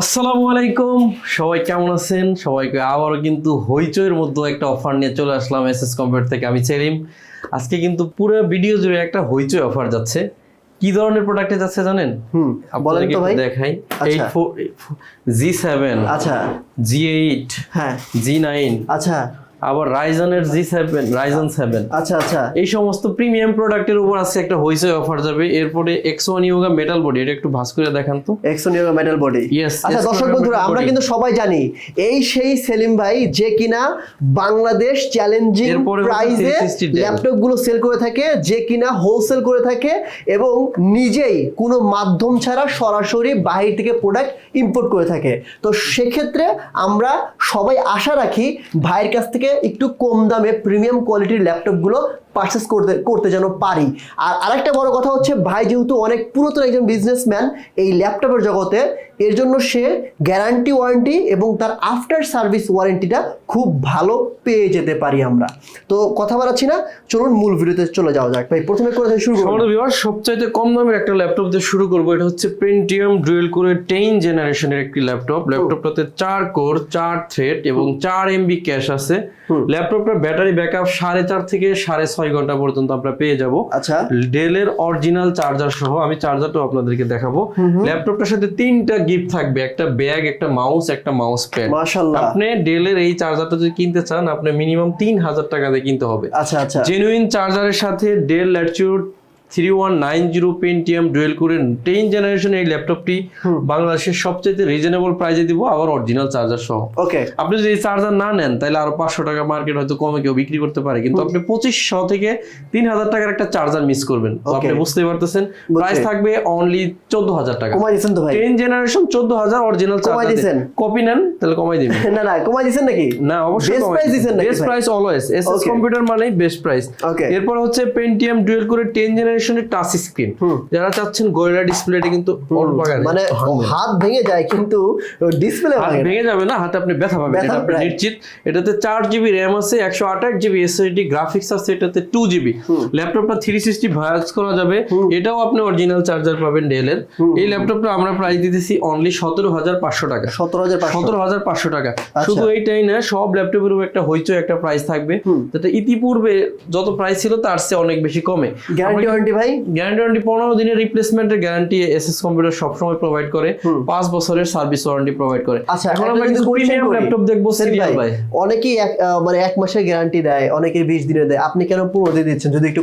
আসসালামু আলাইকুম। সবাই কেমন আছেন? সবাইকে আবারও কিন্তু হইচইয়ের মধ্যে একটা অফার নিয়ে চলে আসলাম এস এস কম্পিউটার থেকে। আমি সেলিম। আজকে কিন্তু পুরো ভিডিও জুড়ে একটা হইচই অফার যাচ্ছে। কি ধরনের প্রোডাক্টে যাচ্ছে জানেন? হুম বলেন তো ভাই। দেখাই। আচ্ছা। এইট ফোর জি সেভেন আচ্ছা। জি এইট হ্যাঁ। জি নাইন আচ্ছা। আবার রাইজনের জি সেভেন রাইজন সেভেন আচ্ছা আচ্ছা। এই সমস্ত প্রিমিয়াম প্রোডাক্টের উপর আজকে একটা হইচই অফার যাবে। এরপরে এক্স ইয়োগা মেটাল বডি এটা একটু ভাস করে দেখান তো। এক্সোনিয়া মেটাল বডি Yes, আচ্ছা দর্শক বন্ধুরা আমরা কিন্তু সবাই জানি এই সেই সেলিম ভাই যে কিনা বাংলাদেশ চ্যালেঞ্জিং প্রাইসে ল্যাপটপগুলো সেল করে থাকে যে কিনা হোলসেল করে থাকে এবং নিজেই কোনো মাধ্যম ছাড়া সরাসরি বাহির থেকে প্রোডাক্ট ইম্পোর্ট করে থাকে। তো সেক্ষেত্রে আমরা সবাই আশা রাখি ভাইয়ের কাছ থেকে একটু কম দামে প্রিমিয়াম কোয়ালিটির ল্যাপটপগুলো পারচেস করতে করতে যেন পারি। আর আরেকটা বড় কথা হচ্ছে ভাই যেহেতু অনেক পুরাতন একজন বিজনেসম্যান এই ল্যাপটপের জগতে এর জন্য সে গ্যারান্টি ওয়ারেন্টি এবং তার আফটার সার্ভিস ওয়ারেন্টিটা খুব ভালো পেয়ে যেতে পারি আমরা। তো কথা বাড়াচ্ছি না চলুন মূল ভিডিওতে চলে যাওয়া যাক। ভাই প্রথমে করে থেকে শুরু করব ভিউয়ার সবচাইতে কম দামের একটা ল্যাপটপ দিয়ে শুরু করব। এটা হচ্ছে পেন্টিয়াম ডুয়েল কোরের টেন জেনারেশনের একটি ল্যাপটপ। ল্যাপটপটাতে চার কোর চার থ্রেড এবং চার এমবি ক্যাশ আছে। ল্যাপটপটার ব্যাটারি ব্যাকআপ সাড়ে চার থেকে সাড়ে ছয় ঘণ্টা পর্যন্ত আমরা পেয়ে যাব। আচ্ছা। ডেলের অরিজিনাল চার্জার সহ আমি চার্জারটাও আপনাদেরকে দেখাবো। ল্যাপটপটার সাথে তিনটা গিফট থাকবে একটা ব্যাগ একটা মাউস একটা মাউস প্যাড মাশাআল্লাহ। আপনি ডেলের এই চার্জারটা যদি কিনতে চান আপনি মিনিমাম তিন হাজার টাকা দিয়ে কিনতে হবে। আচ্ছা আচ্ছা। জেনুইন চার্জারের সাথে Dell Latitude three one nine zero Pentium dual কোরের টেন জেনারেশন এই ল্যাপটপটি বাংলাদেশের সবচেয়ে রিজনেবল প্রাইসে দিব আবার অরিজিনাল চার্জার সহ। ওকে আপনি যদি এই চার্জার না নেন তাহলে আরও পাঁচশো টাকা মার্কেট হয়তো কমে কেউ বিক্রি করতে পারে। কিন্তু আপনি পঁচিশশো থেকে তিন হাজার টাকার একটা চার্জার মিস করবেন। আপনি. বুঝতে পারতেছেন। প্রাইস থাকবে অনলি চোদ্দ হাজার টাকা। কমাই দিচ্ছেন তো ভাই। টেন জেনারেশন চোদ্দ হাজার অরিজিনাল চার্জার দিছেন? কপি নেন তাহলে কমাই দিবেন। না না কমাই দিচ্ছেন নাকি? না অবশ্যই দিছেন নাকি best price always SS computer মানেই বেস্ট প্রাইস Okay. এরপর হচ্ছে পেন্টিয়াম ডুয়েল করে 10 জেনারেশনের টাচ স্ক্রিন যারা চাচ্ছেন গোরিলা ডিসপ্লেটা কিন্তু অল্প মানে হাত ভেঙে যায় কিন্তু ডিসপ্লে ভাঙে যাবে না হাতে আপনি ব্যথা পাবেন এটা আপনি নিশ্চিত। এটাতে চার জিবি র্যাম আছে একশো আঠাশ জিবি এসএসডি গ্রাফিক্স আছে এটাতে টু জিবি ল্যাপটপটা থ্রি সিক্সটি ভায়াস করা যাবে। এটাও আপনি অরিজিনাল চার্জার পাবেন ডেলের এই ল্যাপটপটা আমরা প্রাইস দিতেছি অনলি সতেরো হাজার পাঁচশো টাকা। সতেরো হাজার পাঁচশো। সতেরো হাজার পাঁচশো টাকা। আচ্ছা। শুধু এইটাই না সব ল্যাপটপের উপর একটা হইচই একটা প্রাইস থাকবে। যাতে ইতিপূর্বে যত প্রাইস ছিল তার চেয়ে অনেক বেশি কমে। গ্যারান্টি ওয়ারেন্টি ভাই? গ্যারান্টি ওয়ারেন্টি পনেরো দিনের রিপ্লেসমেন্টের গ্যারান্টি এসএস কম্পিউটার সবসময় প্রোভাইড করে পাঁচ বছরের সার্ভিস ওয়ারেন্টি প্রোভাইড করে। আচ্ছা এখন আমরা কিন্তু প্রিমিয়াম ল্যাপটপ দেখব সিরিয়াল ভাই অনেকেই এক মানে এক মাসের গ্যারান্টি দেয় অনেকে বিশ দিনে দেয়। আপনি কেন পনেরো দিন দিচ্ছেন? যদি একটু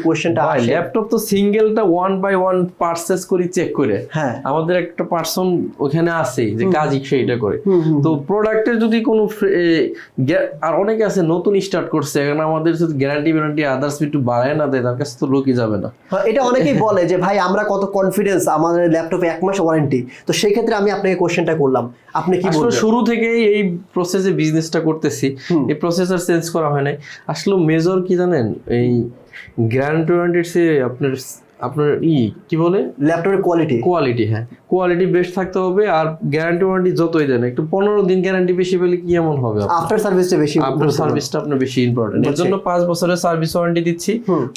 আসে। ল্যাপটপ তো সিঙ্গেলটা ওয়ান বাই ওয়ান পার্সেস করি চেক করে। হ্যাঁ। আমাদের একটা পার্সন ওখানে আছে যে কাজ সেইটা করে। তো প্রোডাক্টের যদি কোনো আর অনেকে আছে নতুন স্টার্ট করছে এখন আমাদের যদি গ্যারান্টি ওয়ারেন্টি আদার্স একটু বাড়ায় না দেয় তার কাছে তো লোকই যাবে না। হ্যাঁ, এটা অনেকেই বলে যে ভাই আমরা কত কনফিডেন্স আমাদের ল্যাপটপে এক মাস ওয়ারেন্টি তো সেই ক্ষেত্রে আমি আপনাকে কোশ্চেনটা করলাম। আপনি কি বলবেন? শুরু থেকেই এই প্রসেসে বিজনেসটা করতেছি। এই প্রসেসর চেঞ্জ করা হয় নাই। আসলে মেজর কি জানেন? এই গ্র্যান্ড ওয়ারেন্টির সে আপনার আপনার ই কি বলে? ল্যাপটপের কোয়ালিটি কোয়ালিটি হ্যাঁ। কোয়ালিটি বেস্ট থাকতে হবে আর গ্যারান্টি ওয়ারেন্টি যতই দেন একটু পনেরো দিন গ্যারান্টি বেশি পেলে কি এমন হবে আফটার সার্ভিসটা বেশি আপনার সার্ভিসটা আপনার বেশি ইম্পর্টেন্ট এর জন্য পাঁচ বছরের সার্ভিস ওয়ারেন্টি দিচ্ছি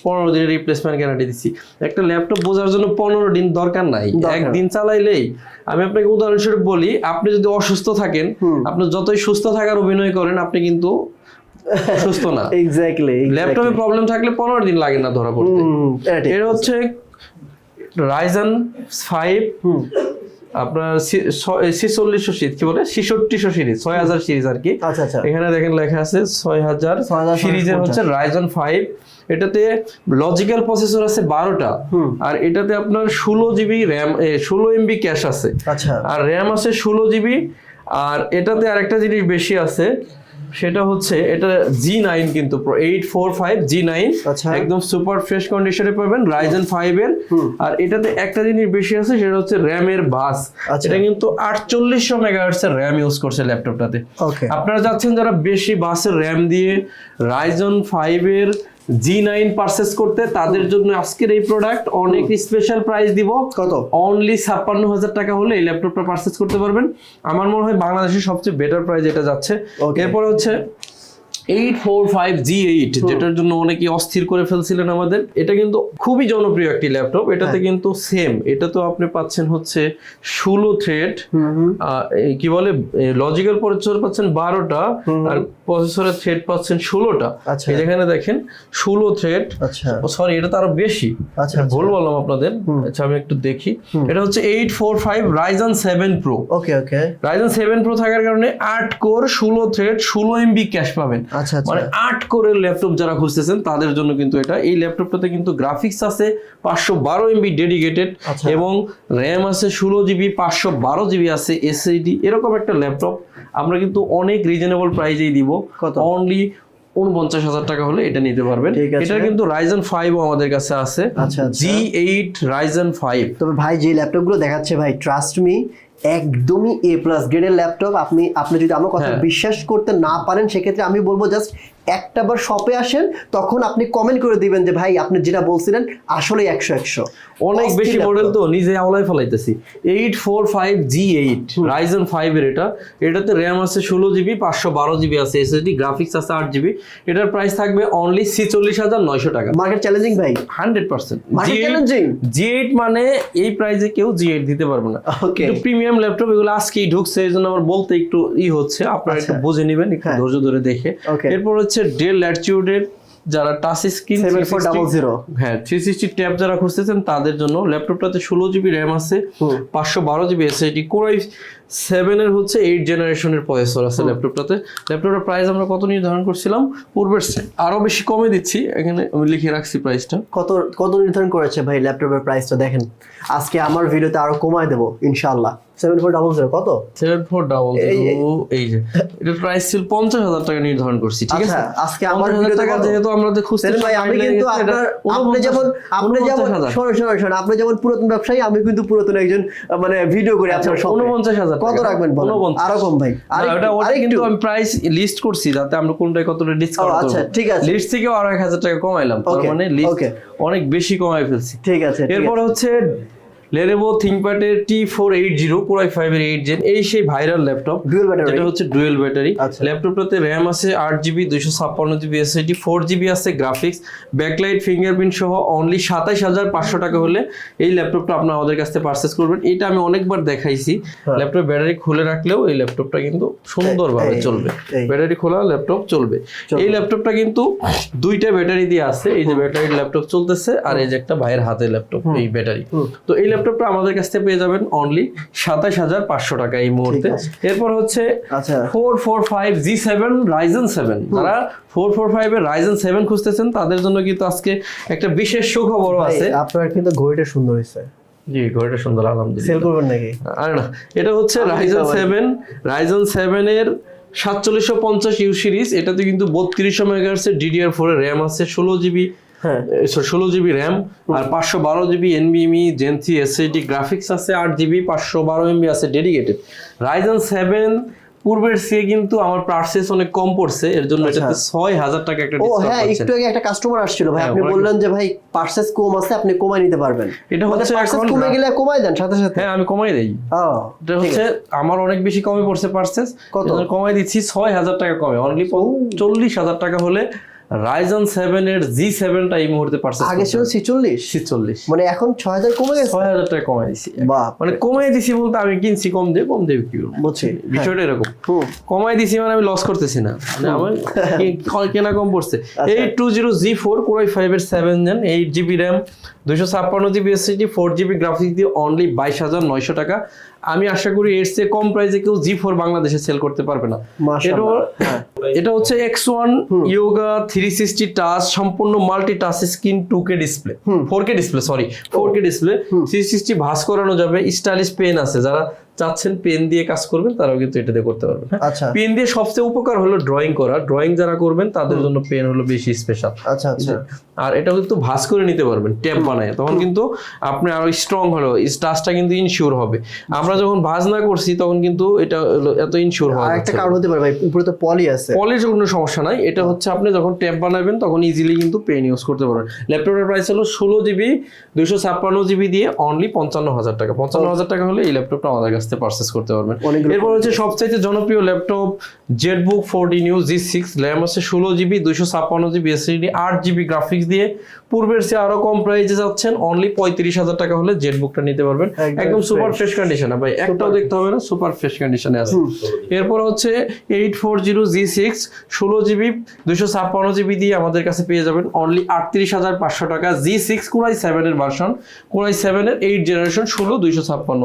পনেরো দিনের রিপ্লেসমেন্ট গ্যারান্টি দিচ্ছি। একটা ল্যাপটপ বোঝার জন্য পনেরো দিন দরকার নাই। একদিন চালাইলেই। আমি আপনাকে উদাহরণস্বরূপ বলি আপনি যদি অসুস্থ থাকেন আপনি যতই সুস্থ থাকার অভিনয় করেন আপনি কিন্তু সুস্থ না। এক্স্যাক্টলি ল্যাপটপে প্রবলেম থাকলে পনেরো দিন লাগে না ধরা পড়তে। এর হচ্ছে রাইজান ফাইভ আপনার ছিচল্লিশশো সিরিজ কি বলে? ছিষট্টিশো সিরিজ ছয় হাজার সিরিজ আর কি। আচ্ছা আচ্ছা। এখানে দেখেন লেখা আছে ছয় হাজার সিরিজের হচ্ছে রাইজন ফাইভ এটাতে লজিক্যাল প্রসেসর আছে বারোটা। আর এটাতে আপনার ষোলো জিবি র্যাম ষোলো এমবি ক্যাশ আছে। আচ্ছা। আর র্যাম আছে ষোলো জিবি আর এটাতে আরেকটা জিনিস বেশি আছে সেটা হচ্ছে এটা জি নাইন কিন্তু eight four five G nine. একদম সুপার ফ্রেশ কন্ডিশনে পাবেন রাইজেন ফাইভ এর। আর এটাতে একটা জিনিস বেশি আছে সেটা হচ্ছে র্যামের বাস। আচ্ছা। এটা কিন্তু আটচল্লিশশো মেগাহার্টস এর র্যাম ইউজ করছে ল্যাপটপটাতে আপনারা যাচ্ছেন যারা বেশি বাসের র্যাম দিয়ে রাইজন ফাইভ এর জি নাইন পারচেস করতে তাদের জন্য আজকের এই প্রোডাক্ট অনেক স্পেশাল প্রাইস দিব। কত? অনলি ছাপ্পান্ন হাজার টাকা হলে এই ল্যাপটপটা পারচেস করতে পারবেন। আমার মনে হয় বাংলাদেশের সবচেয়ে বেটার প্রাইস এটা যাচ্ছে. এরপরে হচ্ছে eight four five G eight যেটার জন্য অনেকে অস্থির করে ফেলছিলেন আমাদের। এটা কিন্তু খুবই জনপ্রিয় একটি ল্যাপটপ এটাতে হ্যাঁ। কিন্তু সেম এটা তো আপনি পাচ্ছেন হচ্ছে ষোলো থ্রেড কি বলে লজিক্যাল প্রসেসর পাচ্ছেন বারোটা আর প্রসেসরের থ্রেড পাচ্ছেন ষোলোটা। আচ্ছা। যেখানে দেখেন ষোলো থ্রেড আচ্ছা। সরি এটা তো আরও বেশি। আচ্ছা ভুল বললাম আপনাদের আচ্ছা আমি একটু দেখি। এটা হচ্ছে eight four five Ryzen seven pro okay okay Ryzen seven pro থাকার কারণে আট কোর ষোলো থ্রেড ষোলো এমবি ক্যাশ পাবেন। মানে আট কোরের ল্যাপটপ যারা খুঁজতেছেন তাদের জন্য কিন্তু এটা এই ল্যাপটপটাতে কিন্তু গ্রাফিক্স আছে পাঁচশো বারো এমবি ডেডিকেটেড আচ্ছা। এবং র্যাম আছে ষোলো জিবি পাঁচশো বারো জিবি আছে এসএসডি এরকম একটা ল্যাপটপ আমরা কিন্তু অনেক রিজনেবল প্রাইজেই দিব? অনলি উনপঞ্চাশ হাজার টাকা হলে এটা নিতে পারবেন। এটা কিন্তু রাইজন ফাইভও আমাদের কাছে আছে আচ্ছা, আচ্ছা। জি এইট রাইজন ফাইভ তবে ভাই যে ল্যাপটপগুলো দেখাচ্ছে ভাই ট্রাস্ট মি একদমই এ প্লাস গ্রেডের ল্যাপটপ আপনি আপনি যদি আমার কথা হ্যাঁ। বিশ্বাস করতে না পারেন সেক্ষেত্রে আমি বলব জাস্ট একটা বার শপে আসেন তখন আপনি কমেন্ট করে দিবেন যে ভাই আপনি যেটা বলছিলেন আসলে একশো একশো। অনেক বেশি মডেল তো নিজে আওলাই ফেলাইতেছি। Eight four five G eight Ryzen five এর এটা। এটাতে র্যাম আছে ষোলো জিবি পাঁচশো বারো জিবি আছে এসএসডি গ্রাফিক্স আছে আট জিবি এটার প্রাইস থাকবে অনলি ছিচল্লিশ হাজার নয়শো টাকা। মার্কেট চ্যালেঞ্জিং ভাই। Hundred percent challenging? G eight মানে এই প্রাইসে কেউ জি এইট দিতে পারবে না. একটু প্রিমিয়াম ল্যাপটপ এগুলো আজকেই ঢুকছে এই জন্য আমার বলতে একটু ই হচ্ছে। আপনারা একটু আচ্ছা। বুঝে নেবেন একটু হ্যাঁ। ধৈর্য ধরে দেখে। এরপর হচ্ছে ডেল ল্যাটিটিউডের যারা টাচ স্ক্রিন হ্যাঁ থ্রি সিক্সটি ট্যাব যারা খুঁজতেছেন তাদের জন্য ল্যাপটপটাতে ষোলো জিবি র্যাম আছে পাঁচশো বারো জিবি এসএসডি কোরাই সেভেনের হচ্ছে এইট জেনারেশনের প্রসেসর আছে ল্যাপটপটাতে ল্যাপটপটার প্রাইস আমরা কত নির্ধারণ করছিলাম? পূর্বের চেয়ে আরও বেশি কমে দিচ্ছি এখানে আমি লিখে রাখছি প্রাইসটা কত কত নির্ধারণ করেছে ভাই ল্যাপটপের প্রাইসটা দেখেন। আজকে আমার ভিডিওতে আরও কমায় দেবো ইনশাআল্লাহ। সেভেন ফোর ডাবল জিরো কত? সেভেন ফোর ডাবল এই- এই যে এটার প্রাইস ছিল পঞ্চাশ হাজার টাকা নির্ধারণ করছি ঠিক আছে? আচ্ছা, আজকে আমার পঞ্চাশ হাজার ভিডিওতে টাকা যেহেতু আমরা খুঁজতে ভাই আমি কিন্তু আপনার আপনি যেমন আপনি যেমন শোনো শোনো শোনো আপনি যেমন পুরাতন ব্যবসায়ী আমি কিন্তু পুরাতন একজন মানে ভিডিও করি আপনার উনপঞ্চাশ হাজার কত রাখবেন আরও কম ভাই ওটা ওটা কিন্তু আমি প্রাইস লিস্ট করছি যাতে আমরা কোনটায় কতটা ডিসকাউন্ট আচ্ছা, ঠিক আছে। লিস্ট থেকেও আরও এক হাজার টাকা কমাইলাম তার মানে লিস্ট অনেক বেশি কমাই ফেলছি। ঠিক আছে। এরপর হচ্ছে Lenovo থিংকপ্যাডের T four eight zero core i five এর এইট জেন এই সেই ভাইরাল ল্যাপটপ Dual battery? যেটা হচ্ছে ডুয়েল ব্যাটারি। ল্যাপটপটাতে র্যাম আছে আট জিবি দুইশো ছাপ্পান্ন জিবি এসএসডি ফোর জিবি আছে গ্রাফিক্স ব্যাকলাইট ফিঙ্গারপ্রিন্ট সহ অনলি সাতাইশ হাজার পাঁচশো টাকা হলে এই ল্যাপটপটা আপনার আমাদের কাছ থেকে পারচেস করবেন। এটা আমি অনেকবার দেখাইছি। ল্যাপটপ ব্যাটারি খুলে রাখলেও এই ল্যাপটপটা কিন্তু সুন্দরভাবে চলবে। ব্যাটারি খোলা ল্যাপটপ চলবে। চলবে। এই ল্যাপটপটা কিন্তু দুইটা ব্যাটারি দিয়ে আছে। এই যে ব্যাটারির ল্যাপটপ চলতেছে আর এই যে একটা ভাইয়ের হাতে ল্যাপটপ এই ব্যাটারি তো এই ল্যাপটপটা আমাদের কাছ থেকে পেয়ে যাবেন অনলি সাতাশ হাজার পাঁচশো টাকা এই মুহূর্তে। এরপর হচ্ছে four four five G seven Ryzen seven যারা ফোর ফোর ফাইভ এর রাইজেন সেভেন খুঁজতেছেন তাদের জন্য কিন্তু আজকে একটা বিশেষ সুখবরও আছে। আপনার কিন্তু ঘড়িটা সুন্দর হয়েছে। জি ঘড়িটা সুন্দর আলহামদুলিল্লাহ। সেল করবেন নাকি? আরে না এটা হচ্ছে রাইজেন সেভেন রাইজেন সাতচল্লিশশো পঞ্চাশ ইউ সিরিজ এটাতে কিন্তু বত্রিশশো মেগাহার্সের ডিডিআর ফোর এর র্যাম আছে ষোলো জিবি ষোলো জিবি র্যাম আর পাঁচশো বারো জিবি এনবিএমই জেন থ্রি এসএসডি গ্রাফিক্স আছে আট জিবি পাঁচশো বারো এমবি আছে ডেডিকেটেড রাইজেন সেভেন পূর্বের সে কিন্তু আমার পার্সেস অনেক কম পড়ছে এর জন্য আচ্ছা। এটাতে ছয় হাজার টাকা একটা ও হ্যাঁ একটু আগে একটা কাস্টমার আসছিল ভাই হ্যাঁ, আপনি বললেন যে ভাই পার্সেস কম আছে আপনি কমায় নিতে পারবেন। এটা মানে হচ্ছে পার্সেস কমে গেলে কমায় দেন সাথে সাথে। হ্যাঁ আমি কমাই দেই। এটা হচ্ছে আমার অনেক বেশি কমে পড়ছে পার্সেস কত? কমাই দিচ্ছি ছয় হাজার টাকা কমে। অনলি চল্লিশ হাজার টাকা হলে রাইজন সেভেন এর জি সেভেনটা এই মুহূর্তে পার্সেস আগে ছিল ছিচল্লিশ? ছিচল্লিশ। মানে এখন ছয় হাজার কমে গেছে? ছয় হাজার টাকা কমাই দিছি। মানে কমাই দিছি বলতে আমি কিনছি কম দিয়ে কম দিয়ে বিক্রি করব। বুঝছি বিষয়টা এরকম। কমাই দিছি মানে আমি লস করতেছি না। মানে আমার কে- কেনা কম পড়ছে। এই eight two zero G four core i five এর seven gen eight GB RAM দুইশো ছাপ্পান্ন GB SSD four GB graphics দিয়ে অনলি বাইশ হাজার নয়শো টাকা। আমি আশা করি এর চেয়ে কম প্রাইসে কেউ জি ফোর বাংলাদেশে সেল করতে পারবে না। এটা হ্যাঁ। এটা হচ্ছে X one Yoga three sixty touch সম্পূর্ণ multi touch screen two K display four K display sorry four K display three sixty ভাস করানো যাবে স্টাইলিশ পেন আছে। যারা চাচ্ছেন পেন দিয়ে কাজ করবেন তারাও কিন্তু এটা দিয়ে করতে পারবেন হ্যাঁ? আচ্ছা। পেন দিয়ে সবচেয়ে উপকার হলো ড্রয়িং করা। ড্রয়িং যারা করবেন তাদের জন্য পেন হলো বেশি স্পেশাল আচ্ছা আচ্ছা। আর এটা কিন্তু ভাস করে নিতে পারবেন ট্যাপ বানায়। তখন কিন্তু আপনি আরও স্ট্রং হলো টাচটা কিন্তু ইনশিওর হবে। আমরা যখন ভাজ না করছি তখন কিন্তু এটা এত ইনশিওর হয় একটা কারণ হতে পারে ভাই উপরে তো পলি আছে। পলির কোনো সমস্যা নাই। এটা হচ্ছে আপনি যখন ট্যাপ বানাবেন তখন ইজিলি কিন্তু পেন ইউজ করতে পারবেন। ল্যাপটপের প্রাইস হলো ষোলো জিবি দুইশো ছাপ্পান্ন জিবি দিয়ে অনলি পঞ্চান্ন হাজার টাকা। পঞ্চান্ন হাজার টাকা হলে এই ল্যাপটপটা আমাদের কাছ থেকে পারচেস করতে পারবেন। এরপর হচ্ছে সবচাইতে জনপ্রিয় laptop ZBook fourteen U G six RAM আছে ষোলো জিবি দুইশো ছাপ্পান্ন জিবি এসএসডি আট জিবি গ্রাফিক্স দিয়ে। পূর্বের চেয়ে আরও কম প্রাইসে যাচ্ছেন অনলি পঁয়ত্রিশ হাজার টাকা হলে জেটবুকটা নিতে পারবেন। একদম একদম সুপার ফ্রেশ কন্ডিশনে ভাই একটাও দেখতে হবে না সুপার ফ্রেশ কন্ডিশনে আছে। এরপর হচ্ছে eight four zero G six ষোলো জিবি দুইশো ছাপ্পান্ন জিবি দিয়ে আমাদের কাছে পেয়ে যাবেন অনলি আটত্রিশ হাজার পাঁচশো টাকা। জি সিক্স কোরাই সেভেনের ভার্সন কোরাই সেভেনের এইট জেনারেশন ষোলো দুইশো ছাপ্পান্ন।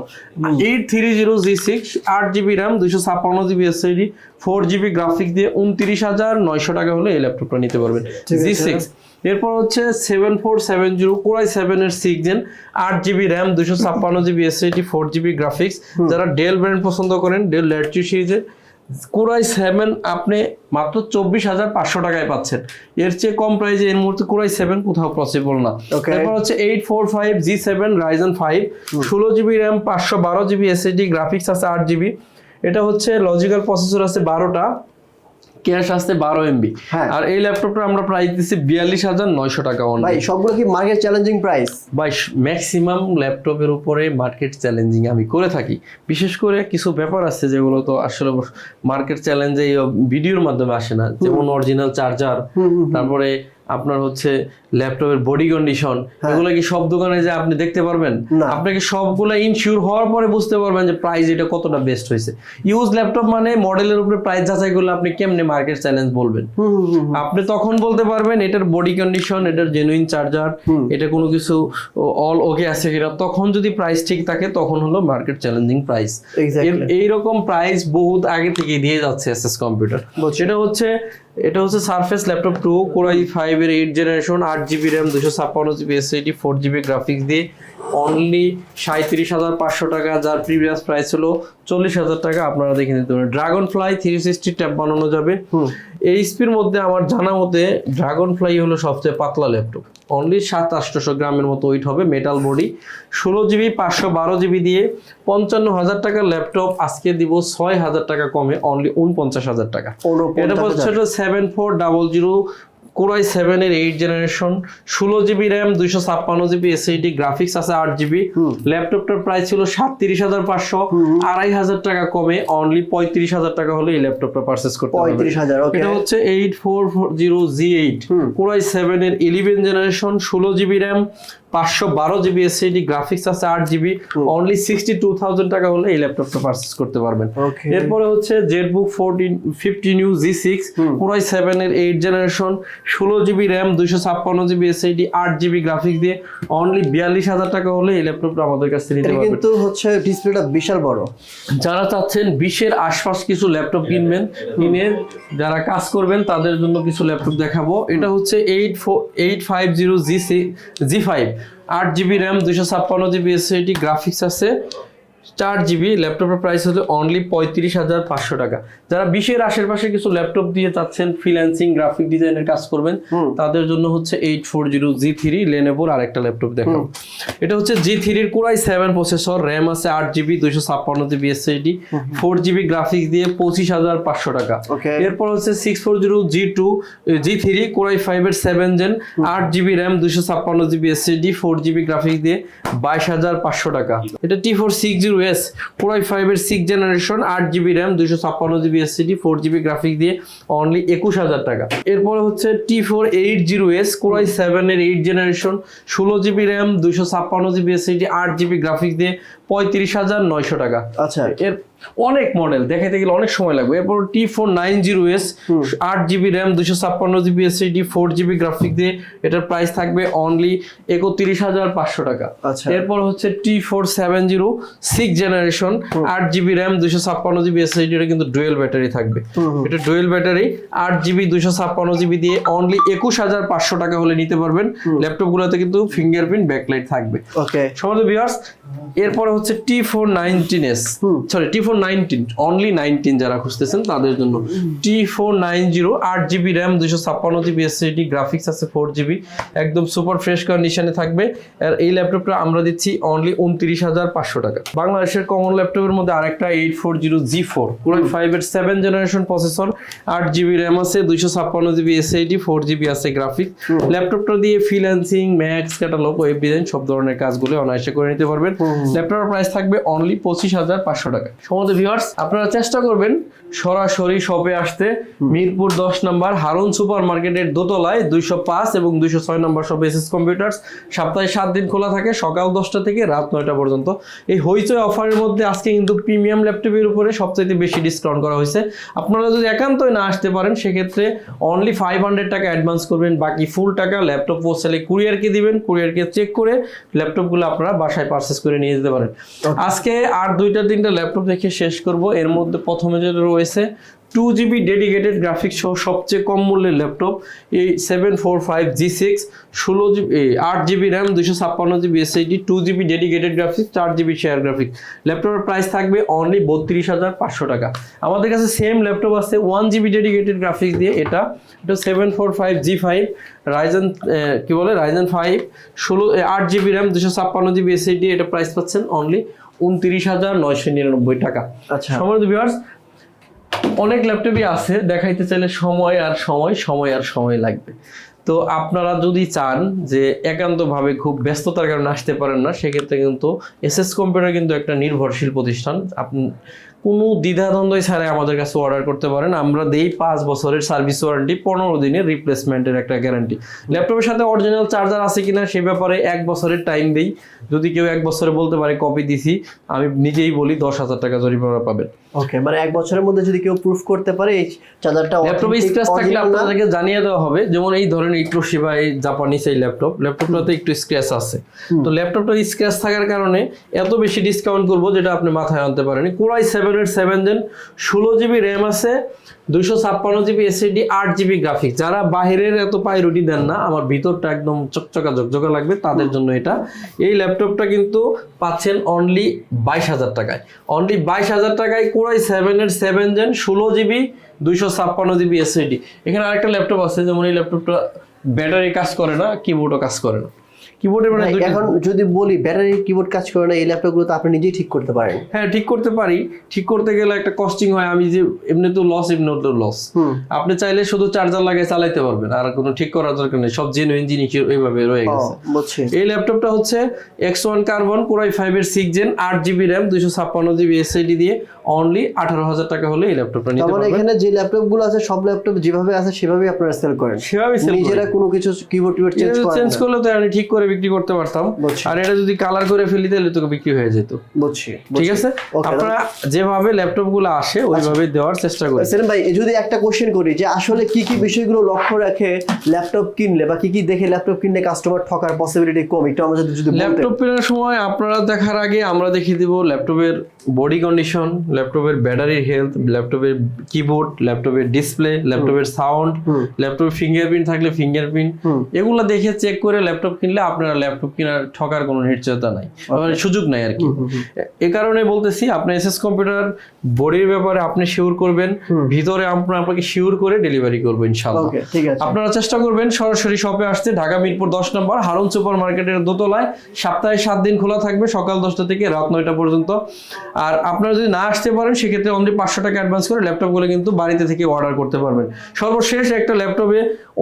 Eight three zero G six আট জিবি র্যাম দুশো ছাপ্পান্ন GB SSD four GB graphics দিয়ে উনত্রিশ হাজার নয়শো টাকা হলে এই ল্যাপটপটা নিতে পারবেন। জি। সিক্স এরপর হচ্ছে seven four seven zero core i সেভেনের সিক্স জেন আট জিবি র্যাম দুশো ছাপ্পান্ন GB SSD four GB graphics যারা ডেল ব্র্যান্ড পছন্দ করেন ডেল ল্যাটচু সিরিজের কোরাই সেভেন আপনি মাত্র চব্বিশ হাজার পাঁচশো টাকায় পাচ্ছেন। এর চেয়ে কম প্রাইসে এই মুহূর্তে কোরাই সেভেন কোথাও পসিবল না. এরপর হচ্ছে eight four five G seven Ryzen five ষোলো জিবি র্যাম পাঁচশো বারো জিবি এসএসডি গ্রাফিক্স আছে আট জিবি এটা হচ্ছে লজিক্যাল প্রসেসর আছে বারোটা। ক্যাশ আসছে বারো এমবি হ্যাঁ। আর এই ল্যাপটপটা আমরা প্রাইস দিচ্ছি বিয়াল্লিশ হাজার নয়শো টাকা ভাই সবগুলো কি মার্কেট চ্যালেঞ্জিং প্রাইস ভাই ম্যাক্সিমাম ল্যাপটপের উপরে মার্কেট চ্যালেঞ্জিং আমি করে থাকি। বিশেষ করে কিছু ব্যাপার আছে যেগুলো তো আসলে মার্কেট চ্যালেঞ্জে ভিডিওর মাধ্যমে আসে না। যেমন অরিজিনাল চার্জার তারপরে আপনার হচ্ছে ল্যাপটপের বডি কন্ডিশন এগুলো কি সব দোকানে যে আপনি দেখতে পারবেন? আপনাকে সবগুলো ইনশিওর হওয়ার পরে বুঝতে পারবেন যে প্রাইস এটা কতটা বেস্ট হয়েছে। ইউজ ল্যাপটপ মানে মডেলের উপরে প্রাইস যাচাই করলে আপনি কেমনে মার্কেট চ্যালেঞ্জ বলবেন? আপনি তখন বলতে পারবেন এটার বডি কন্ডিশন এটার জেনুইন চার্জার এটা কোনো কিছু অল ওকে আছে কিনা। তখন যদি প্রাইস ঠিক থাকে তখন হলো মার্কেট চ্যালেঞ্জিং প্রাইস. এইরকম প্রাইস বহুত আগে থেকে দিয়ে যাচ্ছে এসএস কম্পিউটার। সেটা হচ্ছে এটা হচ্ছে surface laptop pro core i five এর এইট জেনারেশন আট জিবি র্যাম দুশো ছাপ্পান্ন GB SSD four GB graphics দিয়ে অনলি সাঁত্রিশ হাজার পাঁচশো টাকা, যার প্রিভিয়াস প্রাইস হলো চল্লিশ হাজার টাকা। আপনারা দেখে নিতে পারেন। Dragonfly three sixty tab বানানো যাবে এইচপির মধ্যে আমার জানা মতে ড্রাগন ফ্লাই হলো সবচেয়ে পাতলা ল্যাপটপ। অনলি সাত আটশোশো গ্রামের মতো ওইট হবে মেটাল বডি ষোলো জিবি পাঁচশো বারো জিবি দিয়ে পঞ্চান্ন হাজার টাকার ল্যাপটপ আজকে দিব ছয় হাজার টাকা কমে অনলি উনপঞ্চাশ হাজার টাকা। এটা হচ্ছে seven four double zero core i সেভেনের এইট জেনারেশন ষোলো জিবি র্যাম দুইশো ছাপ্পান্ন জিবি এসএইডি গ্রাফিক্স আছে আট জিবি। ল্যাপটপটার প্রাইস ছিল সাতত্রিশ হাজার পাঁচশো। আড়াই হাজার টাকা কমে অনলি পঁয়ত্রিশ হাজার টাকা হলে এই ল্যাপটপটা পারচেস করতে পঁয়ত্রিশ হাজার এটা হচ্ছে eight four zero G eight core i সেভেনের ইলেভেন জেনারেশন ষোলো জিবি র্যাম পাঁচশো বারো জিবি এসএডি গ্রাফিক্স আছে আট GB only sixty two thousand টাকা হলে এই ল্যাপটপটা পারচেস করতে পারবেন। এরপরে হচ্ছে ZBook fourteen fifteen U G six core i seven এর এইট জেনারেশন ষোলো জিবি র্যাম দুইশো ছাপ্পান্ন জিবি এসএডি আট জিবি গ্রাফিক্স দিয়ে অনলি বিয়াল্লিশ হাজার টাকা হলে এই ল্যাপটপটা আমাদের কাছ থেকে নিতে পারবেন। কিন্তু হচ্ছে ডিসপ্লেটা বিশাল বড়। যারা চাচ্ছেন বিশের আশপাশ কিছু ল্যাপটপ কিনবেন কিনে যারা কাজ করবেন তাদের জন্য কিছু ল্যাপটপ দেখাবো। এটা হচ্ছে eight four eight five zero G C G five আট জিবি র্যাম দুশো ছাপ্পান্ন জিবি এসএসডি গ্রাফিক্স আছে। চার জিবি ল্যাপটপের প্রাইস হচ্ছে অনলি পঁয়ত্রিশ হাজার পাঁচশো টাকা। যারা বিশের আশেপাশে কিছু ল্যাপটপ দিয়ে চাচ্ছেন ফ্রিল্যান্সিং গ্রাফিক ডিজাইনের কাজ করবেন তাদের জন্য হচ্ছে eight four zero G three লেনেভোর আরেকটা ল্যাপটপ দেখাবো। এটা হচ্ছে জি থ্রির কোরাই সেভেন প্রসেসর র্যাম আছে আট জিবি দুইশো ছাপ্পান্ন GB SSD four GB graphics দিয়ে পঁচিশ হাজার পাঁচশো টাকা। এরপর হচ্ছে six four zero G two G three core i ফাইভের সেভেন জেন আট জিবি র্যাম দুইশো ছাপ্পান্ন GB SSD four GB graphics দিয়ে বাইশ হাজার পাঁচশো টাকা। এটা T four six zero S core i ফাইভের সিক্স জেনারেশন আট জিবি র্যাম দুশো ছাপ্পান্ন GB SSD four GB graphic দিয়ে অনলি একুশ হাজার টাকা। এরপরে হচ্ছে T four eight zero S core i সেভেনের এইট জেনারেশন ষোলো জিবি র্যাম দুশো ছাপ্পান্ন জিবি এস এসএসডি আট জিবি গ্রাফিক দিয়ে পঁয়ত্রিশ হাজার নয়শো টাকা। আচ্ছা। এর অনেক মডেল দেখাতে গেলে অনেক সময় লাগবে। এরপর T four nine zero S আট জিবি র্যাম দুশো ছাপ্পান্ন GB SSD four GB graphic দিয়ে এটার প্রাইস থাকবে অনলি একত্রিশ হাজার পাঁচশো টাকা। আচ্ছা। এরপর হচ্ছে T four seven zero six generation আট জিবি র্যাম দুশো ছাপ্পান্ন জিবি এসএসডি এটা কিন্তু ডুয়েল ব্যাটারি থাকবে। এটা ডুয়েল ব্যাটারি আট জিবি দুশো ছাপ্পান্ন জিবি দিয়ে অনলি একুশ হাজার পাঁচশো টাকা হলে নিতে পারবেন। ল্যাপটপ গুলোতে কিন্তু ফিঙ্গারপ্রিন্ট ব্যাকলাইট থাকবে। ওকে সমাজ ভিউয়ার্স এরপরে হচ্ছে T four nineteen S sorry T four nineteen only nineteen যারা খুঁজতেছেন তাদের জন্য। টি ফোর নাইন জিরো আট জিবি র্যাম দুশো ছাপ্পান্ন জিবি এসএসডি গ্রাফিক্স আছে ফোর জিবি একদম সুপার ফ্রেশ কন্ডিশনে থাকবে। আর এই ল্যাপটপটা আমরা দিচ্ছি অনলি উনত্রিশ হাজার পাঁচশো টাকা। বাংলাদেশের কমন ল্যাপটপের মধ্যে আরেকটা eight four zero G four core i five এর সেভেন জেনারেশন প্রসেসর আট জিবি র্যাম আছে দুইশো ছাপ্পান্ন জিবি এসএসডি ফোর জিবি আছে গ্রাফিক্স ল্যাপটপটা দিয়ে freelancing max catalogue web design সব ধরনের কাজগুলো অনায়াসে করে নিতে পারবেন। ল্যাপটপ ল্যাপটপের প্রাইস থাকবে অনলি পঁচিশ হাজার পাঁচশো টাকা। সমস্ত ভিউয়ার্স আপনারা চেষ্টা করবেন সরাসরি শপে আসতে। মিরপুর দশ নম্বর হারুন সুপার মার্কেটের দোতলায় দুইশো পাঁচ এবং দুইশো ছয় নম্বর শপ এসএস কম্পিউটার্স সপ্তাহে সাত দিন খোলা থাকে সকাল দশটা থেকে রাত নয়টা পর্যন্ত। এই হইচই অফারের মধ্যে আজকে কিন্তু প্রিমিয়াম ল্যাপটপের উপরে সবচেয়ে বেশি ডিসকাউন্ট করা হয়েছে। আপনারা যদি একান্তই না আসতে পারেন সেক্ষেত্রে অনলি ফাইভ হান্ড্রেড টাকা অ্যাডভান্স করবেন বাকি ফুল টাকা ল্যাপটপ পোস্টালে কুরিয়ারকে দিবেন কুরিয়ারকে চেক করে ল্যাপটপগুলো আপনারা বাসায় পারচেস করে নিয়ে যেতে পারেন। আজকে আর দুইটা তিনটা ল্যাপটপ দেখে শেষ করব। এর মধ্যে প্রথমে যেটা রয়েছে টু জিবি ডেডিকেটেড গ্রাফিক্স সহ সবচেয়ে কম মূল্যের ল্যাপটপ এই seven four five G six ষোলো জিবি আট জিবি র্যাম দুশো ছাপ্পান্ন GB SSD two GB dedicated graphics চার জিবি শেয়ার গ্রাফিক্স ল্যাপটপের প্রাইস থাকবে অনলি বত্রিশ হাজার পাঁচশো টাকা। আমাদের কাছে সেম ল্যাপটপ আছে ওয়ান জিবি ডেডিকেটেড গ্রাফিক্স দিয়ে এটা। এটা seven four five G five Ryzen কি বলে? রাইজেন ফাইভ ষোলো আট জিবি র্যাম দুশো ছাপ্পান্ন জিবি এসএইচডি এটা প্রাইস পাচ্ছেন অনলি উনত্রিশ হাজার নয়শো নিরানব্বই টাকা। আচ্ছা। সময় ভিউয়ার্স অনেক ল্যাপটপই আছে, দেখাইতে চাইলে সময় আর সময় সময় আর সময় লাগবে। তো আপনারা যদি চান যে একান্তভাবে খুব ব্যস্ততার কারণে আসতে পারেন না, সেক্ষেত্রে কিন্তু এসএস কম্পিউটার কিন্তু একটা নির্ভরশীল প্রতিষ্ঠান। আপনি কোনো দ্বিধাদ্বন্দ্বই ছাড়াই আমাদের কাছে অর্ডার করতে পারেন। আমরা দেই পাঁচ বছরের সার্ভিস ওয়ারেন্টি পনেরো দিনের রিপ্লেসমেন্টের একটা গ্যারান্টি ল্যাপটপের সাথে অরিজিনাল চার্জার আছে কিনা সে ব্যাপারে এক বছরের টাইম দেই। যদি কেউ এক বছরে বলতে পারে কপি দিছি, আমি নিজেই বলি দশ হাজার টাকা জরিমানা পাবেন। ওকে মানে এক বছরের মধ্যে যদি কেউ প্রুফ করতে পারে এই চার্জারটা ল্যাপটপে স্ক্র্যাচ থাকলে আপনাদেরকে জানিয়ে দেওয়া হবে যেমন এই ধরনের তোশিবা এই জাপানিজ এই ল্যাপটপ ল্যাপটপটাতে একটু স্ক্র্যাচ আছে। তো ল্যাপটপটা স্ক্র্যাচ থাকার কারণে এত বেশি ডিসকাউন্ট করব যেটা আপনি মাথায় আনতে পারেন কোরাই সেভেন এর সেভেন জেন ষোলো জিবি র্যাম আছে দুইশো ছাপ্পান্ন জিবি এসএসডি আট জিবি গ্রাফিক্স যারা বাইরের এত পাইরুটি দেন না, আমার ভিতরটা একদম চকচকা ঝকঝকা লাগবে, তাদের জন্য এটা। এই ল্যাপটপটা কিন্তু পাচ্ছেন অনলি বাইশ হাজার টাকায়। অনলি বাইশ হাজার টাকায় কোরাই সেভেন এর সেভেন জেন ষোলো জিবি, দুইশো ছাপ্পান্ন জিবি এসএসডি এখানে আরেকটা ল্যাপটপ আছে, যেমন এই ল্যাপটপটা ব্যাটারি কাজ করে না কিবোর্ডও কাজ করে না। কিবোর্ডের মানে এখন যদি বলি ব্যাটারি কিবোর্ড কাজ করে না এই ল্যাপটপগুলো তো আপনি নিজেই ঠিক করতে পারেন। হ্যাঁ ঠিক করতে পারি। ঠিক করতে গেলে একটা কস্টিং হয় আমি যে এমনি তো লস এমনি তো লস আপনি চাইলে শুধু চার্জার লাগিয়ে চালাইতে পারবেন আর কোনো ঠিক করার দরকার নেই সব জেনুইন জিনিস এইভাবে রয়ে গেছে। এই ল্যাপটপটা হচ্ছে X one carbon core i five এর সিক্স জেন আট জিবি র্যাম দুইশো ছাপ্পান্ন জিবি এসআইডি দিয়ে অনলি আঠারো হাজার টাকা হলে এই ল্যাপটপটা নিতে মানে পারবেন। এখানে যে ল্যাপটপগুলো আছে সব ল্যাপটপ যেভাবে আছে সেভাবেই আপনারা সেল করেন। সেভাবে sell করি। নিজেরা কোনো কিছু কিবোর্ড টিবোর্ড চেঞ্জ করলে তো আমি ঠিক করে বিক্রি করতে পারতাম। আর এটা যদি কালার করে ফেলি তাহলে তো বিক্রি হয়ে যেত। বুঝছি ঠিক আছে? আপনারা যেভাবে ল্যাপটপগুলো আসে ওইভাবে দেওয়ার চেষ্টা করি। সেলিম ভাই যদি একটা কোশ্চেন করি যে আসলে কি কি বিষয়গুলো লক্ষ্য রাখে ল্যাপটপ কিনলে বা কি কি দেখে ল্যাপটপ কিনলে কাস্টমার ঠকার পসিবিলিটি কম? একটু আমরা যদি ল্যাপটপ কেনার সময় আপনারা দেখার আগে আমরা দেখিয়ে দিব ল্যাপটপের বডি কন্ডিশন ল্যাপটপের ব্যাটারির হেলথ ল্যাপটপের কিবোর্ড ল্যাপটপের ডিসপ্লে ল্যাপটপের সাউন্ড। ল্যাপটপের ফিঙ্গারপ্রিন্ট থাকলে ফিঙ্গারপ্রিন্ট। এগুলো দেখে চেক করে ল্যাপটপ কিনলে আপনারা ল্যাপটপ কেনার ঠকার কোনো নিশ্চয়তা নাই। মানে সুযোগ নাই আর কি। এ কারণে বলতেছি আপনি এসএস কম্পিউটার বডির ব্যাপারে আপনি শিওর করবেন ভিতরে আমরা আপনাকে শিওর করে ডেলিভারি করব ইনশাআল্লাহ। ওকে ঠিক আছে। আপনারা চেষ্টা করবেন সরাসরি শপে আসতে ঢাকা মিরপুর দশ নম্বর হারুন সুপার মার্কেটের দোতলায়। সপ্তাহে সাত দিন খোলা থাকবে সকাল দশটা থেকে রাত নয়টা পর্যন্ত। আর আপনারা যদি না আসতে পারেন সেক্ষেত্রে অনলি পাঁচশো টাকা অ্যাডভান্স করে ল্যাপটপগুলো কিন্তু বাড়িতে থেকে অর্ডার করতে পারবেন। সর্বশেষ একটা ল্যাপটপে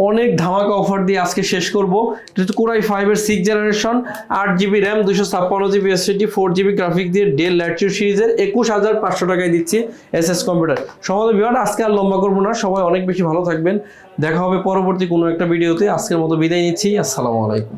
অনেক ধামাকা অফার দিয়ে আজকে শেষ করব। হচ্ছে কোরাই ফাইভের সিক্স জেনারেশন আট জিবি র্যাম দুশো ছাপ্পান্ন GB SSD four GB graphic দিয়ে ডেল ল্যাটচুর সিরিজের একুশ হাজার পাঁচশো টাকায় দিচ্ছি এস এস কম্পিউটার সমাজ বিভাগ আজকে আর লম্বা করব না, সবাই অনেক বেশি ভালো থাকবেন। দেখা হবে পরবর্তী কোনো একটা ভিডিওতে আজকের মতো বিদায় নিচ্ছি, আসসালামু আলাইকুম।